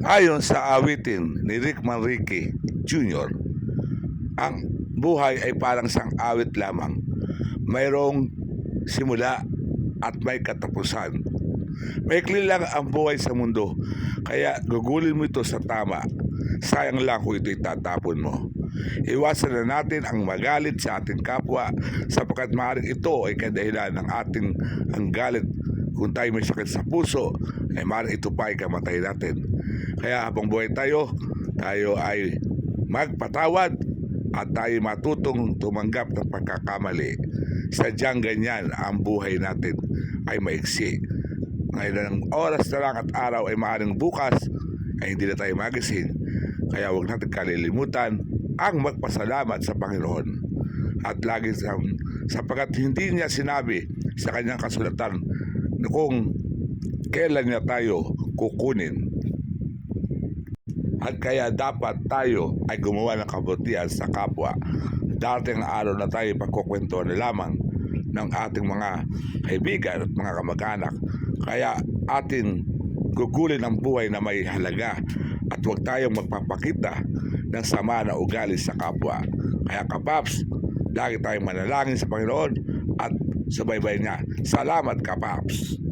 Ayon sa awitin ni Rick Manrique Jr., ang buhay ay parang isang awit lamang. Mayroong simula at may katapusan. Maikli lang ang buhay sa mundo, kaya gugulin mo ito sa tama. Sayang lang kung ito'y tatapon mo. Iwasan na natin ang magalit sa ating kapwa sapagkat maaaring ito ay kadahilan ng ating ang galit kung tayo may sakit sa puso, ay maaaring ito pa ay kamatay natin. Kaya habang buhay tayo, tayo ay magpatawad at tayo matutong tumanggap ng pagkakamali. Sadyang ganyan ang buhay natin ay maiksi. Ngayon ang oras na lang at araw ay maaaring bukas ay hindi na tayo magising. Kaya huwag natin kalilimutan ang magpasalamat sa Panginoon. At lagi sa, sapagkat hindi niya sinabi sa kanyang kasulatan kung kailan niya tayo kukunin. At kaya dapat tayo ay gumawa ng kabutihan sa kapwa. Dating araw na tayo pagkukwentuhan na lamang ng ating mga kaibigan at mga kamag-anak. Kaya atin gugulin ang buhay na may halaga at huwag tayong magpapakita ng sama na ugali sa kapwa. Kaya kapaps, lagi tayong manalangin sa Panginoon at subaybay niya. Salamat kapaps!